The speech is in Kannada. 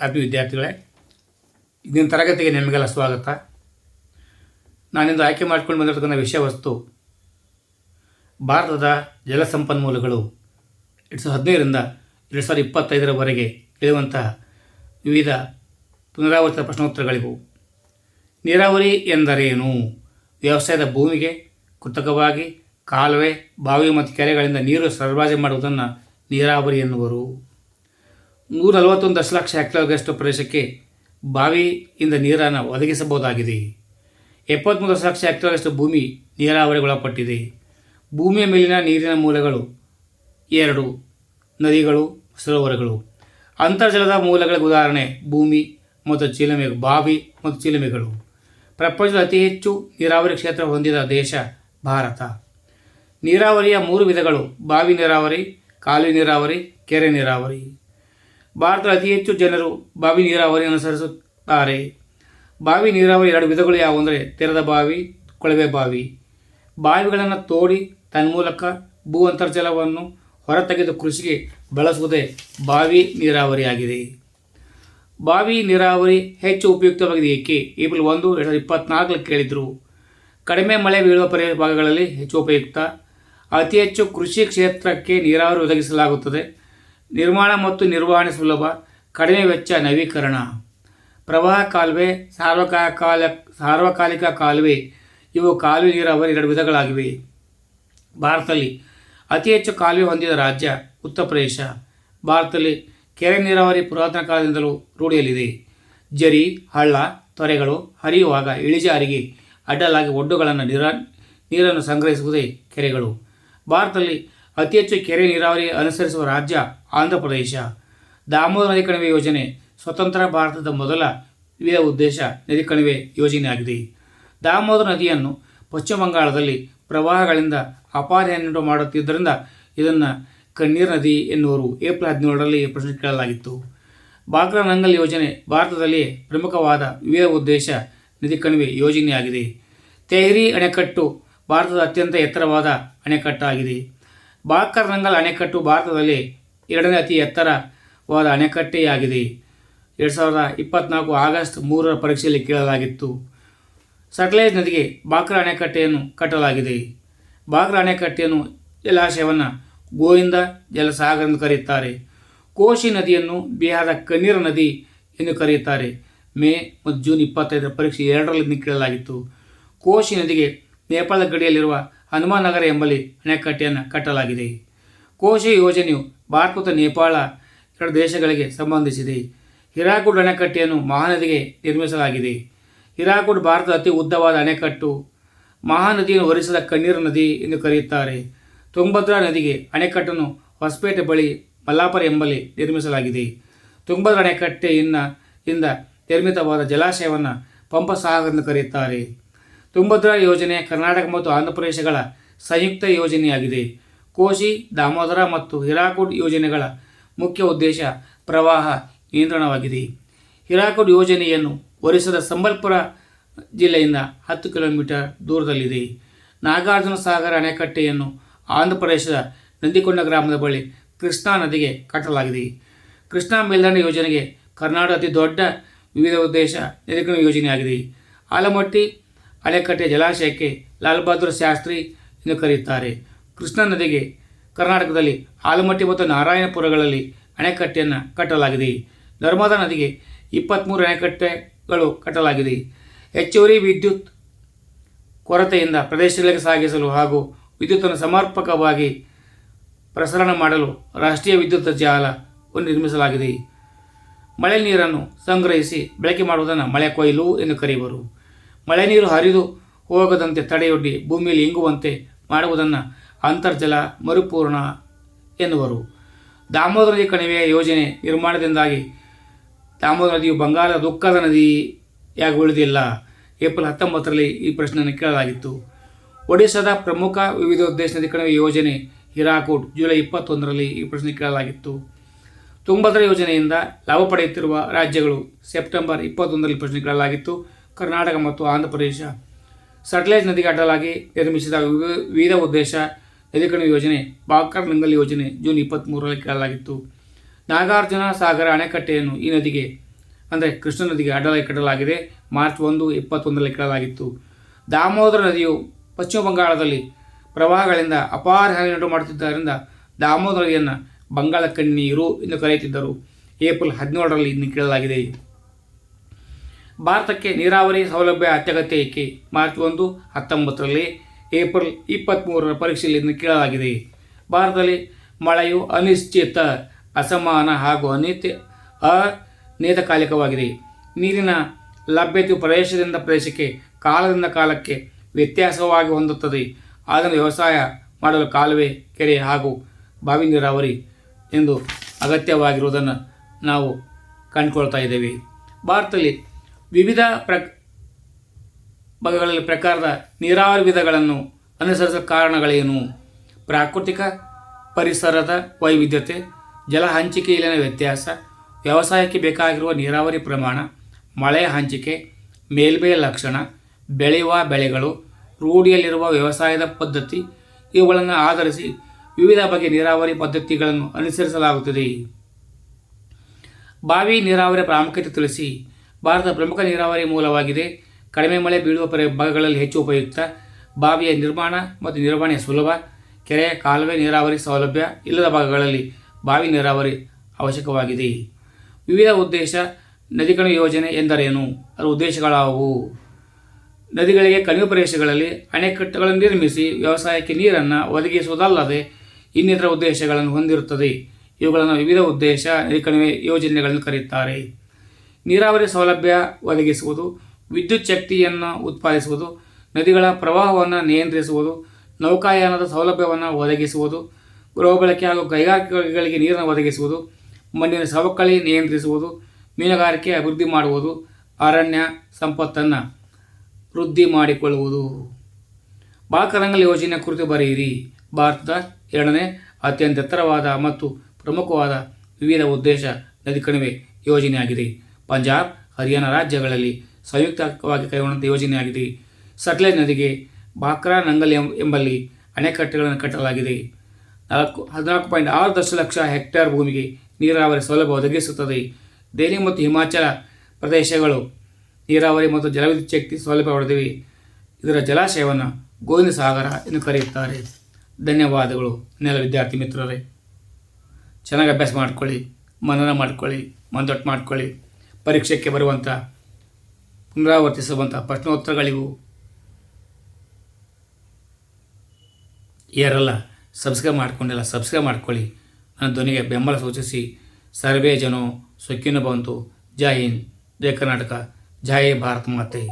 ಹ್ಯಾಪಿ ವಿದ್ಯಾರ್ಥಿಗಳೇ ಇಂದಿನ ತರಗತಿಗೆ ನಿಮಗೆಲ್ಲ ಸ್ವಾಗತ. ನಾನಿಂದು ಆಯ್ಕೆ ಮಾಡಿಕೊಂಡು ಬಂದಿರತಕ್ಕಂಥ ವಿಷಯ ವಸ್ತು, ಭಾರತದ ಜಲಸಂಪನ್ಮೂಲಗಳು ಎರಡು ಸಾವಿರದ ಹದಿನೈದರಿಂದ ಎರಡು ಸಾವಿರದ ಇಪ್ಪತ್ತೈದರವರೆಗೆ ಇರುವಂತಹ ವಿವಿಧ ಪುನರಾವರ್ತಿತ ಪ್ರಶ್ನೋತ್ತರಗಳಿವು. ನೀರಾವರಿ ಎಂದರೇನು? ವ್ಯವಸಾಯದ ಭೂಮಿಗೆ, ಕೃತಕವಾಗಿ, ಕಾಲುವೆ ಬಾವಿ ಮತ್ತು ಕೆರೆಗಳಿಂದ ನೀರು ಸರಬರಾಜು ಮಾಡುವುದನ್ನು ನೀರಾವರಿ ಎನ್ನುವರು. ನೂರ ನಲವತ್ತೊಂದು ದಶಲಕ್ಷ ಹೆಕ್ಟೇರ್ಗಷ್ಟು ಪ್ರದೇಶಕ್ಕೆ ಬಾವಿಯಿಂದ ನೀರನ್ನು ಒದಗಿಸಬಹುದಾಗಿದೆ. ಎಪ್ಪತ್ತ್ಮೂರು ದಶಲಕ್ಷ ಹೆಕ್ಟೇರ್ಗಷ್ಟು ಭೂಮಿ ನೀರಾವರಿಗೊಳಪಟ್ಟಿದೆ. ಭೂಮಿಯ ಮೇಲಿನ ನೀರಿನ ಮೂಲಗಳು ಎರಡು, ನದಿಗಳು, ಸರೋವರಗಳು. ಅಂತರ್ಜಲದ ಮೂಲಗಳಿಗೆ ಉದಾಹರಣೆ, ಭೂಮಿ ಮತ್ತು ಚಿಲುಮೆ, ಬಾವಿ ಮತ್ತು ಚಿಲುಮೆಗಳು. ಪ್ರಪಂಚದ ಅತಿ ಹೆಚ್ಚು ನೀರಾವರಿ ಕ್ಷೇತ್ರ ಹೊಂದಿದ ದೇಶ ಭಾರತ. ನೀರಾವರಿಯ ಮೂರು ವಿಧಗಳು, ಬಾವಿ ನೀರಾವರಿ, ಕಾಲುವೆ ನೀರಾವರಿ, ಕೆರೆ ನೀರಾವರಿ. ಭಾರತದ ಅತಿ ಹೆಚ್ಚು ಜನರು ಬಾವಿ ನೀರಾವರಿ ಅನುಸರಿಸುತ್ತಾರೆ. ಬಾವಿ ನೀರಾವರಿ ಎರಡು ವಿಧಗಳು ಯಾವುವು ಅಂದರೆ ತೆರೆದ ಬಾವಿ, ಕೊಳವೆ ಬಾವಿ. ಬಾವಿಗಳನ್ನು ತೋಡಿ ತನ್ಮೂಲಕ ಭೂ ಅಂತರ್ಜಲವನ್ನು ಹೊರತೆಗೆದು ಕೃಷಿಗೆ ಬಳಸುವುದೇ ಬಾವಿ ನೀರಾವರಿಯಾಗಿದೆ. ಬಾವಿ ನೀರಾವರಿ ಹೆಚ್ಚು ಉಪಯುಕ್ತವಾಗಿದೆ ಏಕೆ? ಏಪ್ರಿಲ್ ಒಂದು, ಎರಡು ಸಾವಿರದ ಕೇಳಿದರು. ಕಡಿಮೆ ಮಳೆ ಬೀಳುವ ಪರಿ ಭಾಗಗಳಲ್ಲಿ ಹೆಚ್ಚು ಉಪಯುಕ್ತ. ಅತಿ ಹೆಚ್ಚು ಕೃಷಿ ಕ್ಷೇತ್ರಕ್ಕೆ ನೀರಾವರಿ ಒದಗಿಸಲಾಗುತ್ತದೆ. ನಿರ್ಮಾಣ ಮತ್ತು ನಿರ್ವಹಣೆ ಸುಲಭ, ಕಡಿಮೆ ವೆಚ್ಚ ನವೀಕರಣ. ಪ್ರವಾಹ ಕಾಲುವೆ ಸಾರ್ವಕಾಲ ಸಾರ್ವಕಾಲಿಕ ಕಾಲುವೆ, ಇವು ಕಾಲುವೆ ನೀರಾವರಿ ಎರಡು ವಿಧಗಳಾಗಿವೆ. ಭಾರತದಲ್ಲಿ ಅತಿ ಹೆಚ್ಚು ಕಾಲುವೆ ಹೊಂದಿದ ರಾಜ್ಯ ಉತ್ತರ ಪ್ರದೇಶ. ಭಾರತದಲ್ಲಿ ಕೆರೆ ನೀರಾವರಿ ಪುರಾತನ ಕಾಲದಿಂದಲೂ ರೂಢಿಯಲ್ಲಿದೆ. ಜರಿ, ಹಳ್ಳ, ತೊರೆಗಳು ಹರಿಯುವಾಗ ಇಳಿಜಾರಿಗೆ ಅಡ್ಡಲಾಗಿ ಒಡ್ಡುಗಳನ್ನು ನೀರ, ನೀರನ್ನು ಸಂಗ್ರಹಿಸುವುದೇ ಕೆರೆಗಳು. ಭಾರತದಲ್ಲಿ ಅತಿ ಹೆಚ್ಚು ಕೆರೆ ನೀರಾವರಿ ಅನುಸರಿಸುವ ರಾಜ್ಯ ಆಂಧ್ರ ಪ್ರದೇಶ. ದಾಮೋದರ ನದಿ ಕಣಿವೆ ಯೋಜನೆ ಸ್ವತಂತ್ರ ಭಾರತದ ಮೊದಲ ವಿವಿಧ ಉದ್ದೇಶ ನದಿ ಕಣಿವೆ ಯೋಜನೆಯಾಗಿದೆ. ದಾಮೋದರ ನದಿಯನ್ನು ಪಶ್ಚಿಮ ಬಂಗಾಳದಲ್ಲಿ ಪ್ರವಾಹಗಳಿಂದ ಅಪಾರಿಯನ್ನುಂಟು ಮಾಡುತ್ತಿದ್ದರಿಂದ ಇದನ್ನು ಕಣ್ಣೀರ್ ನದಿ ಎನ್ನುವರು ಏಪ್ರಿಲ್ ಹದಿನೇಳರಲ್ಲಿ ಪ್ರಶ್ನೆ ಕೇಳಲಾಗಿತ್ತು. ಬಾಗ್ರಾ ನಂಗಲ್ ಯೋಜನೆ ಭಾರತದಲ್ಲಿ ಪ್ರಮುಖವಾದ ವಿವಿಧ ಉದ್ದೇಶ ನದಿ ಕಣಿವೆ ಯೋಜನೆಯಾಗಿದೆ. ತೆಹರಿ ಅಣೆಕಟ್ಟು ಭಾರತದ ಅತ್ಯಂತ ಎತ್ತರವಾದ ಅಣೆಕಟ್ಟಾಗಿದೆ. ಬಾಕರ್ ನಂಗಲ್ ಅಣೆಕಟ್ಟು ಭಾರತದಲ್ಲಿ ಎರಡನೇ ಅತಿ ಎತ್ತರವಾದ ಅಣೆಕಟ್ಟೆಯಾಗಿದೆ. ಎರಡು ಸಾವಿರದ ಇಪ್ಪತ್ನಾಲ್ಕು ಆಗಸ್ಟ್ ಮೂರರ ಪರೀಕ್ಷೆಯಲ್ಲಿ ಕೇಳಲಾಗಿತ್ತು. ಸಟ್ಲೇಜ್ ನದಿಗೆ ಬಾಕ್ರ ಅಣೆಕಟ್ಟೆಯನ್ನು ಕಟ್ಟಲಾಗಿದೆ. ಬಾಕ್ರ ಅಣೆಕಟ್ಟೆಯನ್ನು ಜಲಾಶಯವನ್ನು ಗೋವಿಂದ ಜಲಸಾಗರ ಎಂದು ಕರೆಯುತ್ತಾರೆ. ಕೋಶಿ ನದಿಯನ್ನು ಬಿಹಾರದ ಕಣ್ಣೀರ ನದಿ ಎಂದು ಕರೆಯುತ್ತಾರೆ. ಮೇ ಮತ್ತು ಜೂನ್ ಇಪ್ಪತ್ತೈದರ ಪರೀಕ್ಷೆ ಎರಡರಲ್ಲಿ ಕೇಳಲಾಗಿತ್ತು. ಕೋಶಿ ನದಿಗೆ ನೇಪಾಳದ ಗಡಿಯಲ್ಲಿರುವ ಹನುಮಾನಗರ ನಗರ ಎಂಬಲ್ಲಿ ಅಣೆಕಟ್ಟೆಯನ್ನು ಕಟ್ಟಲಾಗಿದೆ. ಕೋಶಿ ಯೋಜನೆಯು ಭಾರತ ಮತ್ತು ನೇಪಾಳ ಎರಡು ದೇಶಗಳಿಗೆ ಸಂಬಂಧಿಸಿದೆ. ಹಿರಾಕುಡ್ ಅಣೆಕಟ್ಟೆಯನ್ನು ಮಹಾನದಿಗೆ ನಿರ್ಮಿಸಲಾಗಿದೆ. ಹಿರಾಕುಡ್ ಭಾರತದ ಅತಿ ಉದ್ದವಾದ ಅಣೆಕಟ್ಟು ಮಹಾನದಿಯನ್ನು ಹೊರಿಸಿದ ಕಣ್ಣೀರು ನದಿ ಎಂದು ಕರೆಯುತ್ತಾರೆ. ತುಂಗಭದ್ರಾ ನದಿಗೆ ಅಣೆಕಟ್ಟನ್ನು ಹೊಸಪೇಟೆ ಬಳಿ ಮಲ್ಲಾಪುರ ಎಂಬಲ್ಲಿ ನಿರ್ಮಿಸಲಾಗಿದೆ. ತುಂಗಭದ್ರಾ ಅಣೆಕಟ್ಟೆಯಿಂದ ಇಂದ ನಿರ್ಮಿತವಾದ ಜಲಾಶಯವನ್ನು ಪಂಪಸಾಗರ್ ಎಂದು ಕರೆಯುತ್ತಾರೆ. ತುಂಗಭದ್ರಾ ಯೋಜನೆ ಕರ್ನಾಟಕ ಮತ್ತು ಆಂಧ್ರಪ್ರದೇಶಗಳ ಸಂಯುಕ್ತ ಯೋಜನೆಯಾಗಿದೆ. ಕೋಶಿ, ದಾಮೋದರ ಮತ್ತು ಹಿರಾಕುಡ್ ಯೋಜನೆಗಳ ಮುಖ್ಯ ಉದ್ದೇಶ ಪ್ರವಾಹ ನಿಯಂತ್ರಣವಾಗಿದೆ. ಹಿರಾಕುಡ್ ಯೋಜನೆಯನ್ನು ಒರಿಸ್ಸಾದ ಸಂಬಲ್ಪುರ ಜಿಲ್ಲೆಯಿಂದ ಹತ್ತು ಕಿಲೋಮೀಟರ್ ದೂರದಲ್ಲಿದೆ. ನಾಗಾರ್ಜುನ ಸಾಗರ ಅಣೆಕಟ್ಟೆಯನ್ನು ಆಂಧ್ರಪ್ರದೇಶದ ನಂದಿಕೊಂಡ ಗ್ರಾಮದ ಬಳಿ ಕೃಷ್ಣಾ ನದಿಗೆ ಕಟ್ಟಲಾಗಿದೆ. ಕೃಷ್ಣಾ ಮೇಲ್ದಂಡೆ ಯೋಜನೆಗೆ ಕರ್ನಾಟಕ ಅತಿ ದೊಡ್ಡ ವಿವಿಧ ಉದ್ದೇಶ ನಿರ್ಗಮ ಯೋಜನೆಯಾಗಿದೆ. ಆಲಮಟ್ಟಿ ಅಣೆಕಟ್ಟೆ ಜಲಾಶಯಕ್ಕೆ ಲಾಲ್ ಬಹದ್ದೂರ್ ಶಾಸ್ತ್ರಿ ಎಂದು ಕರೆಯುತ್ತಾರೆ. ಕೃಷ್ಣಾ ನದಿಗೆ ಕರ್ನಾಟಕದಲ್ಲಿ ಆಲಮಟ್ಟಿ ಮತ್ತು ನಾರಾಯಣಪುರಗಳಲ್ಲಿ ಅಣೆಕಟ್ಟೆಯನ್ನು ಕಟ್ಟಲಾಗಿದೆ. ನರ್ಮದಾ ನದಿಗೆ ಇಪ್ಪತ್ತ್ಮೂರು ಅಣೆಕಟ್ಟೆಗಳು ಕಟ್ಟಲಾಗಿದೆ. ಹೆಚ್ಚುವರಿ ವಿದ್ಯುತ್ ಕೊರತೆಯಿಂದ ಪ್ರದೇಶಗಳಿಗೆ ಸಾಗಿಸಲು ಹಾಗೂ ವಿದ್ಯುತ್ತನ್ನು ಸಮರ್ಪಕವಾಗಿ ಪ್ರಸರಣ ಮಾಡಲು ರಾಷ್ಟ್ರೀಯ ವಿದ್ಯುತ್ ಜಾಲವನ್ನು ನಿರ್ಮಿಸಲಾಗಿದೆ. ಮಳೆ ನೀರನ್ನು ಸಂಗ್ರಹಿಸಿ ಬಳಕೆ ಮಾಡುವುದನ್ನು ಮಳೆ ಕೊಯ್ಲು ಎಂದು ಕರೆಯುವರು. ಮಳೆ ನೀರು ಹರಿದು ಹೋಗದಂತೆ ತಡೆಯೊಡ್ಡಿ ಭೂಮಿಯಲ್ಲಿ ಇಂಗುವಂತೆ ಮಾಡುವುದನ್ನು ಅಂತರ್ಜಲ ಮರುಪೂರ್ಣ ಎನ್ನುವರು. ದಾಮೋದರ ನದಿ ಕಣಿವೆಯ ಯೋಜನೆ ನಿರ್ಮಾಣದಿಂದಾಗಿ ದಾಮೋದರ ನದಿಯು ಬಂಗಾಳ ದುಃಖದ ನದಿಯಾಗಿ ಉಳಿದಿಲ್ಲ. ಏಪ್ರಿಲ್ ಹತ್ತೊಂಬತ್ತರಲ್ಲಿ ಈ ಪ್ರಶ್ನೆಯನ್ನು ಕೇಳಲಾಗಿತ್ತು. ಒಡಿಶಾದ ಪ್ರಮುಖ ವಿವಿಧ ಉದ್ದೇಶ ನದಿ ಕಣಿವೆ ಯೋಜನೆ ಹಿರಾಕೋಟ್ ಜುಲೈ ಇಪ್ಪತ್ತೊಂದರಲ್ಲಿ ಈ ಪ್ರಶ್ನೆ ಕೇಳಲಾಗಿತ್ತು. ತುಂಗಭದ್ರಾ ಯೋಜನೆಯಿಂದ ಲಾಭ ಪಡೆಯುತ್ತಿರುವ ರಾಜ್ಯಗಳು ಸೆಪ್ಟೆಂಬರ್ ಇಪ್ಪತ್ತೊಂದರಲ್ಲಿ ಪ್ರಶ್ನೆ ಕೇಳಲಾಗಿತ್ತು. ಕರ್ನಾಟಕ ಮತ್ತು ಆಂಧ್ರಪ್ರದೇಶ. ಸಟ್ಲೇಜ್ ನದಿಗೆ ಅಡ್ಡಲಾಗಿ ನಿರ್ಮಿಸಿದ ವಿವಿ- ವಿವಿಧ ಉದ್ದೇಶ ನದಿಕಣಿವೆ ಯೋಜನೆ ಬಾಕರ್ ನಂಗಲ್ ಯೋಜನೆ ಜೂನ್ ಇಪ್ಪತ್ತ್ಮೂರರಲ್ಲಿ ಕೇಳಲಾಗಿತ್ತು ನಾಗಾರ್ಜುನ ಸಾಗರ ಅಣೆಕಟ್ಟೆಯನ್ನು ಈ ನದಿಗೆ, ಅಂದರೆ ಕೃಷ್ಣ ನದಿಗೆ ಅಡ್ಡಲಾಗಿ ಕಟ್ಟಲಾಗಿದೆ. ಮಾರ್ಚ್ ಒಂದು, ಇಪ್ಪತ್ತೊಂದರಲ್ಲಿ ಕೇಳಲಾಗಿತ್ತು ದಾಮೋದರ ನದಿಯು ಪಶ್ಚಿಮ ಬಂಗಾಳದಲ್ಲಿ ಪ್ರವಾಹಗಳಿಂದ ಅಪಾರ ಹಾನಿಯುಂಟು ಮಾಡುತ್ತಿದ್ದರಿಂದ ದಾಮೋದರ ನದಿಯನ್ನು ಬಂಗಾಳ ಕಣ್ಣೀರು ಎಂದು ಕರೆಯುತ್ತಿದ್ದರು. ಏಪ್ರಿಲ್ ಹದಿನೇಳರಲ್ಲಿ ಇದನ್ನು ಕೇಳಲಾಗಿದೆ ಭಾರತಕ್ಕೆ ನೀರಾವರಿ ಸೌಲಭ್ಯ ಅತ್ಯಗತ್ಯ ಏಕೆ? ಮಾರ್ಚ್ ಒಂದು, ಹತ್ತೊಂಬತ್ತರಲ್ಲಿ ಏಪ್ರಿಲ್ ಇಪ್ಪತ್ತ್ಮೂರರ ಪರೀಕ್ಷೆಯಲ್ಲಿ ಕೇಳಲಾಗಿದೆ. ಭಾರತದಲ್ಲಿ ಮಳೆಯು ಅನಿಶ್ಚಿತ, ಅಸಮಾನ ಹಾಗೂ ಅನಿತ್ಯ ಅನಿಯತಕಾಲಿಕವಾಗಿದೆ ನೀರಿನ ಲಭ್ಯತೆಯು ಪ್ರದೇಶದಿಂದ ಪ್ರದೇಶಕ್ಕೆ, ಕಾಲದಿಂದ ಕಾಲಕ್ಕೆ ವ್ಯತ್ಯಾಸವಾಗಿ ಹೊಂದುತ್ತದೆ. ಆದರೆ ವ್ಯವಸಾಯ ಮಾಡಲು ಕಾಲುವೆ, ಕೆರೆ ಹಾಗೂ ಬಾವಿ ನೀರಾವರಿ ಎಂದು ಅಗತ್ಯವಾಗಿರುವುದನ್ನು ನಾವು ಕಂಡುಕೊಳ್ತಾ ಇದ್ದೇವೆ. ಭಾರತದಲ್ಲಿ ವಿವಿಧ ಪ್ರ ಭಾಗಗಳಲ್ಲಿ ಪ್ರಕಾರದ ನೀರಾವರಿ ವಿಧಗಳನ್ನು ಅನುಸರಿಸುವ ಕಾರಣಗಳೇನು? ಪ್ರಾಕೃತಿಕ ಪರಿಸರದ ವೈವಿಧ್ಯತೆ, ಜಲ ಹಂಚಿಕೆಯಲ್ಲಿನ ವ್ಯತ್ಯಾಸ, ವ್ಯವಸಾಯಕ್ಕೆ ಬೇಕಾಗಿರುವ ನೀರಾವರಿ ಪ್ರಮಾಣ ಮಳೆಯ ಹಂಚಿಕೆ ಮೇಲ್ಮೈ ಲಕ್ಷಣ, ಬೆಳೆಯುವ ಬೆಳೆಗಳು, ರೂಢಿಯಲ್ಲಿರುವ ವ್ಯವಸಾಯದ ಪದ್ಧತಿ ಇವುಗಳನ್ನು ಆಧರಿಸಿ ವಿವಿಧ ಬಗೆಯ ನೀರಾವರಿ ಪದ್ಧತಿಗಳನ್ನು ಅನುಸರಿಸಲಾಗುತ್ತದೆ. ಬಾವಿ ನೀರಾವರಿ ಪ್ರಾಮುಖ್ಯತೆ ತಿಳಿಸಿ, ಭಾರತದ ಪ್ರಮುಖ ನೀರಾವರಿ ಮೂಲವಾಗಿದೆ ಕಡಿಮೆ ಮಳೆ ಬೀಳುವ ಪರಿ ಭಾಗಗಳಲ್ಲಿ ಹೆಚ್ಚು ಉಪಯುಕ್ತ. ಬಾವಿಯ ನಿರ್ಮಾಣ ಮತ್ತು ನಿರ್ವಹಣೆ ಸುಲಭ. ಕೆರೆ, ಕಾಲುವೆ ನೀರಾವರಿ ಸೌಲಭ್ಯ ಇಲ್ಲದ ಭಾಗಗಳಲ್ಲಿ ಬಾವಿ ನೀರಾವರಿ ಅವಶ್ಯಕವಾಗಿದೆ. ವಿವಿಧ ಉದ್ದೇಶ ನದಿಗಳ ಯೋಜನೆ ಎಂದರೇನು? ಅದರ ಉದ್ದೇಶಗಳಾವು ನದಿಗಳಿಗೆ ಕಣಿವೆ ಪ್ರದೇಶಗಳಲ್ಲಿ ಅಣೆಕಟ್ಟುಗಳನ್ನು ನಿರ್ಮಿಸಿ ವ್ಯವಸಾಯಕ್ಕೆ ನೀರನ್ನು ಒದಗಿಸುವುದಲ್ಲದೆ ಇನ್ನಿತರ ಉದ್ದೇಶಗಳನ್ನು ಹೊಂದಿರುತ್ತದೆ. ಇವುಗಳನ್ನು ವಿವಿಧ ಉದ್ದೇಶ ನದಿ ಕಣಿವೆ ಯೋಜನೆಗಳನ್ನು ಕರೆಯುತ್ತಾರೆ. ನೀರಾವರಿ ಸೌಲಭ್ಯ ಒದಗಿಸುವುದು ವಿದ್ಯುತ್ ಶಕ್ತಿಯನ್ನು ಉತ್ಪಾದಿಸುವುದು, ನದಿಗಳ ಪ್ರವಾಹವನ್ನು ನಿಯಂತ್ರಿಸುವುದು, ನೌಕಾಯಾನದ ಸೌಲಭ್ಯವನ್ನು ಒದಗಿಸುವುದು ಗೃಹ ಬಳಕೆ ಹಾಗೂ ಕೈಗಾರಿಕೆಗಳಿಗೆ ನೀರನ್ನು ಒದಗಿಸುವುದು, ಮಣ್ಣಿನ ಸವಕಳಿ ನಿಯಂತ್ರಿಸುವುದು, ಮೀನುಗಾರಿಕೆ ಅಭಿವೃದ್ಧಿ ಮಾಡುವುದು, ಅರಣ್ಯ ಸಂಪತ್ತನ್ನು ವೃದ್ಧಿ ಮಾಡಿಕೊಳ್ಳುವುದು. ಬಾಕರಂಗಲ್ ಯೋಜನೆ ಕುರಿತು ಬರೆಯಿರಿ. ಭಾರತದ ಎರಡನೇ ಅತ್ಯಂತ ಎತ್ತರವಾದ ಮತ್ತು ಪ್ರಮುಖವಾದ ವಿವಿಧ ಉದ್ದೇಶ ನದಿ ಕಣಿವೆ ಯೋಜನೆಯಾಗಿದೆ. ಪಂಜಾಬ್, ಹರಿಯಾಣ ರಾಜ್ಯಗಳಲ್ಲಿ ಸಂಯುಕ್ತವಾಗಿ ಕೈಗೊಂಡಂಥ ಯೋಜನೆಯಾಗಿದೆ ಸಟ್ಲೆ ನದಿಗೆ ಬಾಕ್ರಾ ನಂಗಲ್ ಎಂಬ ಎಂಬಲ್ಲಿ ಅಣೆಕಟ್ಟೆಗಳನ್ನು ಕಟ್ಟಲಾಗಿದೆ. ನಾಲ್ಕು ಹದಿನಾಲ್ಕು ಪಾಯಿಂಟ್ ಆರು ದಶಲಕ್ಷ ಹೆಕ್ಟೇರ್ ಭೂಮಿಗೆ ನೀರಾವರಿ ಸೌಲಭ್ಯ ಒದಗಿಸುತ್ತದೆ. ದೆಹಲಿ ಮತ್ತು ಹಿಮಾಚಲ ಪ್ರದೇಶಗಳು ನೀರಾವರಿ ಮತ್ತು ಜಲವಿದ್ಯುತ್ ಶಕ್ತಿ ಸೌಲಭ್ಯ ಪಡೆದಿವೆ. ಇದರ ಜಲಾಶಯವನ್ನು ಗೋವಿಂದ ಸಾಗರ ಎಂದು ಕರೆಯುತ್ತಾರೆ. ಧನ್ಯವಾದಗಳು. ನೆಲ ವಿದ್ಯಾರ್ಥಿ ಮಿತ್ರರೇ. ಚೆನ್ನಾಗಿ ಅಭ್ಯಾಸ ಮಾಡ್ಕೊಳ್ಳಿ. ಮನನ ಮಾಡ್ಕೊಳ್ಳಿ. ಮಂದೊಟ್ಟು ಮಾಡ್ಕೊಳ್ಳಿ. ಪರೀಕ್ಷೆಗೆ ಬರುವಂಥ ಪುನರಾವರ್ತಿಸುವಂಥ ಪ್ರಶ್ನೋತ್ತರಗಳಿಗೂ ಯಾರೆಲ್ಲ ಸಬ್ಸ್ಕ್ರೈಬ್ ಮಾಡ್ಕೊಂಡಿಲ್ಲ, ಸಬ್ಸ್ಕ್ರೈಬ್ ಮಾಡ್ಕೊಳ್ಳಿ. ನನ್ನ ಧ್ವನಿಗೆ ಬೆಂಬಲ ಸೂಚಿಸಿ. ಸರ್ವೇ ಜನೋ ಸುಖಿನ ಬಂತು ಜೈ ಹಿಂದ್. ಜೈ ಕರ್ನಾಟಕ. ಜೈ ಭಾರತ್ ಮಾತೆ.